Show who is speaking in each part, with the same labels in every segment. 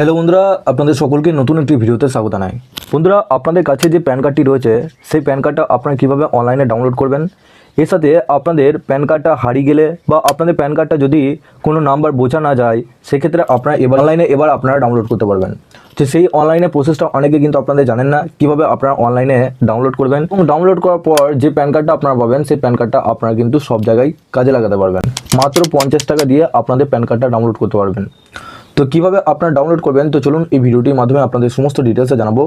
Speaker 1: Hello বন্ধুরা, আপনাদের সকলকে নতুন একটি ভিডিওতে স্বাগত জানাই। বন্ধুরা, আপনাদের কাছে যে প্যান কার্ডটি রয়েছে, সেই প্যান কার্ডটা আপনারা কীভাবে অনলাইনে ডাউনলোড করবেন? এর সাথে আপনাদের প্যান কার্ডটা হারিয়ে গেলে বা আপনাদের প্যান কার্ডটা যদি কোনো নাম্বার বোঝা না যায়, সেক্ষেত্রে আপনারা এবার অনলাইনে এবার আপনারা ডাউনলোড করতে পারবেন। তো সেই অনলাইনে প্রসেসটা অনেকে কিন্তু আপনাদের জানেন না, কীভাবে আপনারা অনলাইনে ডাউনলোড করবেন। এবং ডাউনলোড করার পর যে প্যান কার্ডটা আপনারা পাবেন, সেই প্যান কার্ডটা আপনারা কিন্তু সব জায়গায় কাজে লাগাতে পারবেন। মাত্র পঞ্চাশ টাকা দিয়ে আপনাদের প্যান কার্ডটা ডাউনলোড করতে পারবেন। তো কীভাবে আপনারা ডাউনলোড করবেন? তো চলুন এই ভিডিওটির মাধ্যমে আপনাদের সমস্ত ডিটেলসে জানাব।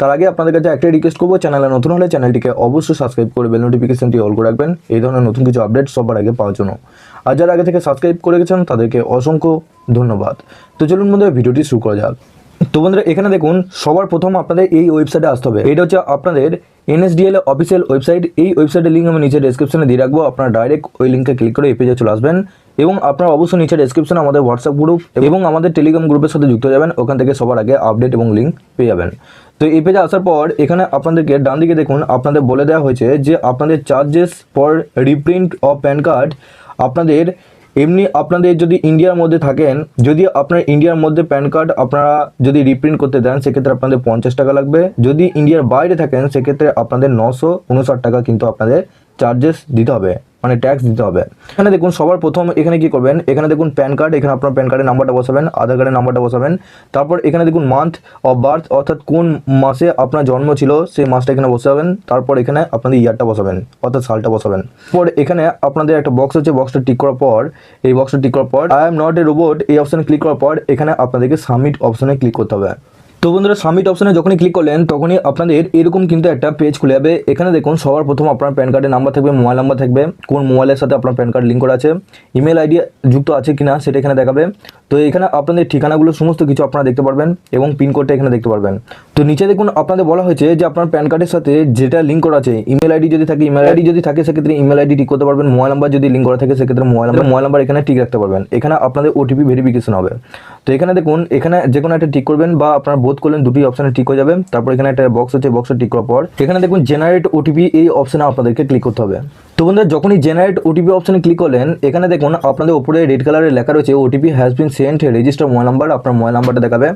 Speaker 1: তার আগে আপনাদের কাছে একটাই রিকোয়েস্ট করব, চ্যানেলে নতুন হলে চ্যানেলটিকে অবশ্যই সাবস্ক্রাইব করে বেল নোটিফিকেশনটি অল করে রাখবেন। এই ধরনের নতুন কিছু আপডেট সবার আগে পাওয়ার জন্য। আর যারা আগে থেকে সাবস্ক্রাইব করে গেছেন, তাদেরকে অসংখ্য ধন্যবাদ। তো চলুন বন্ধুরা, ভিডিওটি শুরু করা যাক। তো বন্ধুরা, এখানে দেখুন, সবার প্রথম আপনাদের এই ওয়েবসাইটে আসতে হবে। এটা হচ্ছে আপনাদের এনএসডিএল অফিসিয়াল ওয়েবসাইট এই ওয়েবসাইটের লিঙ্ক আমি নিচে ডেসক্রিপশনে দিয়ে রাখব। আপনারা ডাইরেক্ট ওই লিঙ্কে ক্লিক করে এই পেজে চলে আসবেন। এবং আপনারা অবশ্যই নিচে ডেসক্রিপশনে আমাদের হোয়াটসঅ্যাপ গ্রুপ এবং আমাদের টেলিগ্রাম গ্রুপের সাথে যুক্ত যাবেন। ওখান থেকে সবার আগে আপডেট এবং লিঙ্ক পেয়ে যাবেন। তো এই পেজে আসার পর এখানে আপনাদেরকে ডান দিকে দেখুন, আপনাদের বলে দেওয়া হয়েছে যে আপনাদের charges for reprint of PAN card আপনাদের এমনি আপনাদের যদি ইন্ডিয়ার মধ্যে থাকেন, যদি আপনার ইন্ডিয়ার মধ্যে প্যান কার্ড আপনারা যদি রিপ্রিন্ট করতে দেন, সেক্ষেত্রে আপনাদের পঞ্চাশ টাকা লাগবে। যদি ইন্ডিয়ার বাইরে থাকেন, সেক্ষেত্রে আপনাদের নশো উনষাট টাকা কিন্তু আপনাদের চার্জেস দিতে হবে। মানে ট্যাক্স দিতে হবে। এখানে দেখুন, সবার প্রথম এখানে কি করবেন? এখানে দেখুন প্যান কার্ড এখানে আপনার প্যান কার্ডের নাম্বারটা বসাবেন, আধার কার্ডের নাম্বারটা বসাবেন। তারপর এখানে দেখুন মান্থ অফ বার্থ অর্থাৎ কোন মাসে আপনার জন্ম ছিল, সেই মাসটা এখানে বসাবেন। তারপর এখানে আপনাদের ইয়ারটা বসাবেন, অর্থাৎ সালটা বসাবেন। পর এখানে আপনাদের একটা বক্স আছে বক্সটা টিক করার পর, এই বক্সটা টিক করার পর I am not a robot এই অপশানে ক্লিক করার পর, এখানে আপনাদেরকে সাবমিট অপশানে ক্লিক করতে হবে। তো বন্ধুরা সাবমিট অপশনে যখনই ক্লিক করলেন, তখনই আপনাদের এরকম কিন্তু একটা পেজ খুলে যাবে। এখানে দেখুন, সবার প্রথম আপনার প্যান কার্ডের নাম্বার থাকবে মোবাইল নাম্বার থাকবে, কোন মোবাইলের সাথে আপনার প্যান কার্ড লিঙ্ক করা আছে ইমেল আইডি যুক্ত আছে কিনা সেটা এখানে দেখাবে। তো এখানে আপনাদের ঠিকানাগুলো সমস্ত কিছু আপনারা দেখতে পারবেন এবং পিনকোডটা এখানে দেখতে পারবেন। তো নিচে দেখুন, আপনাদের বলা হয়েছে যে আপনার প্যান কার্ডের সাথে যেটা লিঙ্ক করা আছে ইমেল আইডি যদি থাকে ইমেল আইডি যদি থাকে, সেক্ষেত্রে ইমেল আইডি ঠিক করতে পারবেন মোবাইল নাম্বার যদি লিঙ্ক করা থাকে, সেক্ষেত্রে মোবাইল নাম্বার মোবাইল নাম্বার এখানে ঠিক রাখতে পারবেন। এখানে আপনাদের ওটিপি ভেরিফিকেশন হবে। তো এখানে দেখুন, এখানে যে কোনো একটা ঠিক করবেন বা আপনারা বোধ করলেন, দুটি অপশানে ঠিক হয়ে যাবে। তারপর এখানে একটা বক্স হচ্ছে বক্সে টিক করার পর। এখানে দেখুন জেনারেট ওটিপি এই অপশানে আপনাদেরকে ক্লিক করতে হবে। তো বন্ধুরা, যখনই জেনারেট ওটিপি অপশানে ক্লিক করলেন, এখানে দেখুন আপনাদের উপরে রেড কালারের লেখা রয়েছে OTP has been sent register mobile number আপনার মোবাইল নাম্বারটা দেখাবে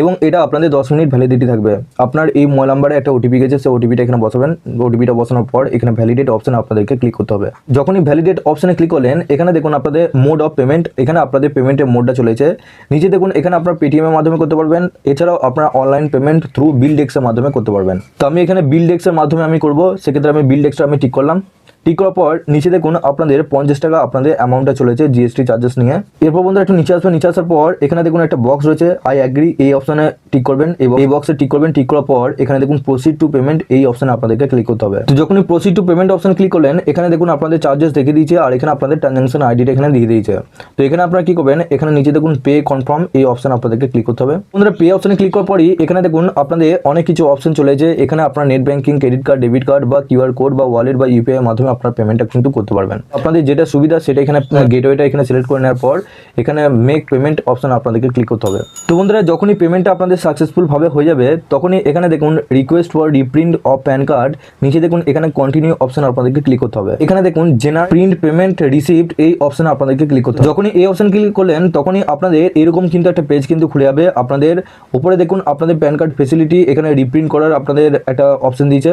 Speaker 1: এবং এটা আপনাদের দশ মিনিট ভ্যালিডিটি থাকবে। আপনার এই মোবাইল নাম্বারে একটা ওটিপি গেছে, সেই ওটিপিটা এখানে বসাবেন। ওটিপিটা বসানোর পর এখানে ভ্যালিডেট অপশানে আপনাদেরকে ক্লিক করতে হবে। যখনই ভ্যালিডেট অপশানে ক্লিক করলেন, এখানে দেখুন আপনাদের মোড অফ পেমেন্ট এখানে আপনাদের পেমেন্টের মোডটা চলেছে। নিচে দেখুন, এখানে আপনার পেটিএমের মাধ্যমে করতে পারবেন। এছাড়াও আপনারা অনলাইন পেমেন্ট থ্রু বিল ডেক্সের মাধ্যমে করতে পারবেন। তো আমি এখানে বিল ডেক্সের মাধ্যমে আমি করব, সেক্ষেত্রে আমি বিল ডেক্সটা আমি ঠিক করলাম। ঠিক করার পর নিচে দেখুন আপনাদের পঞ্চাশ টাকা আপনাদের অ্যামাউন্টটা চলেছে জিএসটি চার্জেস নিয়ে। এরপর বন্ধুরা একটু নিচে আসবে, নিচে আসার পর এখানে দেখুন একটা বক্স রয়েছে। আই অ্যাগ্রি এই অপশনে টিক করবেন এবং এই বক্সে টিক করবেন টিক করার পর এখানে দেখুন প্রসিড টু পেমেন্ট এই অপশনে আপনাদেরকে ক্লিক করতে হবে। তো যখনই proceed to payment option click করলেন, এখানে দেখুন আপনাদের চার্জেস দেখে দিয়েছে আর এখানে আপনাদের ট্রানজাকশন আইডিটা এখানে দিয়ে দিয়েছে। তো এখানে আপনারা কি করবেন, এখানে নিচে দেখুন পে কনফার্ম এই অপশন আপনাদেরকে ক্লিক করতে হবে। বন্ধুরা পে অপশনে ক্লিক করার পরই এখানে দেখুন আপনাদের অনেক কিছু অপশন চলে যে এখানে আপনার net banking credit card debit card বা কিউআর কোড বা ওয়ালেট বা ইউপিআই মাধ্যমে আপনার পেমেন্টটা কিন্তু করতে পারবেন। আপনাদের যেটা সুবিধা, সেটা এখানে গেটওয়েটা এখানে সিলেক্ট করে নেওয়ার পর, এখানে মেক পেমেন্ট অপশন আপনাদেরকে ক্লিক করতে হবে। তো বন্ধুরা, যখনই পেমেন্টটা আপনাদের সাকসেসফুল ভাবে হয়ে যাবে, তখনই এখানে দেখুন request for reprint of PAN card নিচে দেখুন এখানে কন্টিনিউ অপশন আপনাদেরকে ক্লিক করতে হবে। এখানে দেখুন জেনার প্রিন্ট পেমেন্ট রিসিভড এই অপশনে আপনাদেরকে ক্লিক করতে হবে। যখনই এই অপশন ক্লিক করলেন, তখনই আপনাদের এরকম কিন্তু একটা পেজ কিন্তু খুলে যাবে। আপনাদের উপরে দেখুন আপনাদের প্যান কার্ড ফেসিলিটি এখানে রিপ্রিন্ট করার আপনাদের একটা অপশন দিয়েছে।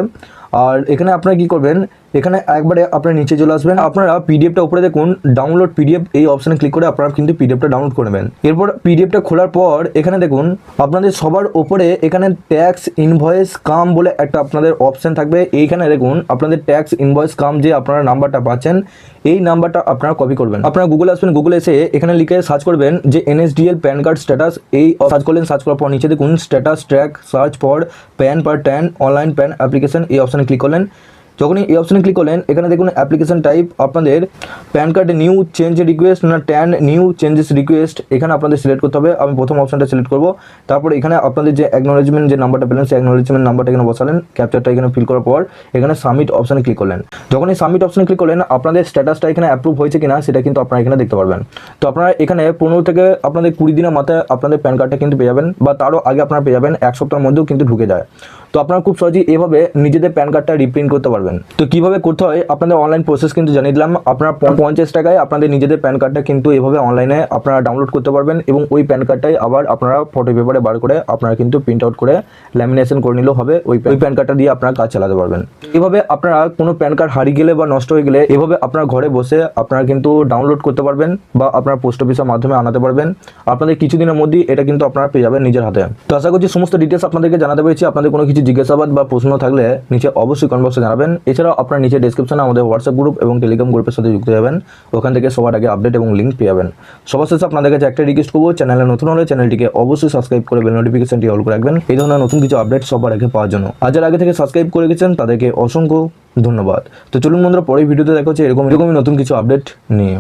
Speaker 1: আর এখানে আপনারা কি করবেন এখানে একবারে আপনারা নিচে চলে আসবেন। আপনারা পিডিএফটা উপরে দেখুন ডাউনলোড পিডিএফ এই অপশনে ক্লিক করে আপনারা কিন্তু পিডিএফটা ডাউনলোড করে নেবেন। এরপর পিডিএফটা খোলার পর এখানে দেখুন, আপনাদের সবার ওপরে এখানে ট্যাক্স ইনভয়েস কাম বলে একটা আপনাদের অপশন থাকবে। এইখানে দেখুন, আপনাদের ট্যাক্স ইনভয়েস কাম যে আপনারা নাম্বারটা পাচ্ছেন, এই নাম্বারটা আপনারা কপি করবেন। আপনারা গুগলে আসবেন গুগলে এসে এখানে লিখে সার্চ করবেন যে এনএসডিএল প্যান কার্ড স্ট্যাটাস এই সার্চ করলেন সার্চ করার পর নিচে দেখুন status track search for PAN per TAN online PAN application এই অপশানে ক্লিক করলেন। যখনই এই অপশানে ক্লিক করলেন, এখানে দেখুন অ্যাপ্লিকেশন টাইপ আপনাদের প্যান কার্ডে নিউ চেঞ্জ রিকোয়েস্ট না ট্যান নিউ চেঞ্জেস রিকোয়েস্ট এখানে আপনাদের সিলেক্ট করতে হবে। আমি প্রথম অপশানটা সিলেক্ট করব। তারপর এখানে আপনাদের যে অ্যাকনোলেজমেন্ট যে নাম্বারটা পেলেন সেই অ্যাকনোলেজমেন্ট নাম্বারটা এখানে বসালেন। ক্যাপচারটা এখানে ফিল করার পর এখানে সাবমিট অপশানে ক্লিক করলেন। যখন এই সাবমিট অপশানে ক্লিক করলেন, আপনাদের স্ট্যাটাসটা এখানে অ্যাপ্রুভ হয়েছে কিনা, সেটা কিন্তু আপনারা এখানে দেখতে পারবেন। তো আপনারা এখানে পনেরো থেকে আপনাদের কুড়ি দিনের মাথায় আপনাদের প্যান কার্ডটা কিন্তু পেয়ে যাবেন, বা তারও আগে আপনারা পেয়ে যাবেন, এক সপ্তাহের মধ্যেও কিন্তু ঢুকে যায়। তো আপনারা খুব সহজেই এভাবে নিজেদের প্যান কার্ডটা রিপ্রিন্ট করতে পারবেন। তো কীভাবে করতে হয়, আপনাদের অনলাইন প্রসেস কিন্তু জানিয়ে দিলাম। আপনারা পঞ্চাশ টাকায় আপনাদের নিজেদের প্যান কার্ডটা কিন্তু এভাবে অনলাইনে আপনারা ডাউনলোড করতে পারবেন এবং ওই প্যান কার্ডটাই আবার আপনারা ফটো পেপারে বার করে আপনারা কিন্তু প্রিন্ট আউট করে ল্যামিনেশন করে নিলেও হবে। ওই ওই প্যান কার্ডটা দিয়ে আপনারা কাজ চালাতে পারবেন। এভাবে আপনারা কোনো প্যান কার্ড হারিয়ে গেলে বা নষ্ট হয়ে গেলে এভাবে আপনার ঘরে বসে আপনারা কিন্তু ডাউনলোড করতে পারবেন বা আপনার পোস্ট অফিসের মাধ্যমে আনাতে পারবেন। আপনাদের কিছুদিনের মধ্যেই এটা কিন্তু আপনারা পেয়ে যাবেন নিজের হাতে। তো আশা করছি সমস্ত ডিটেলস আপনাদেরকে জানাতে পেরেছি। আপনাদের কোনো কিছু জিজ্ঞাসাবাদ বা প্রশ্ন থাকলে নিচে অবশ্যই কমেন্ট বক্সে জানাবেন। এছাড়াও আপনার নিচে ডেসক্রিপশনে আমাদের হোয়াটসঅ্যাপ গ্রুপ এবং টেলিগ্রাম গ্রুপের সাথে যুক্ত যাবেন ওখান থেকে সবার আগে আপডেট এবং লিঙ্ক পেয়ে যাবেন। সবার শেষে আপনাদের কাছে একটা রিকোয়েস্ট করব চ্যানেলে নতুন হলে চ্যানেলটিকে অবশ্যই সাবস্ক্রাইব করে বেল নোটিফিকেশনটি অল করে রাখবেন। এই ধরনের নতুন কিছু আপডেট সবার আগে পাওয়ার জন্য। আজ যারা আগে থেকে সাবস্ক্রাইব করে গেছেন তাদেরকে অসংখ্য ধন্যবাদ। তো চলুন বন্ধুরা, পরের ভিডিওতে দেখা এরকম এরকমই নতুন কিছু আপডেট নিয়ে।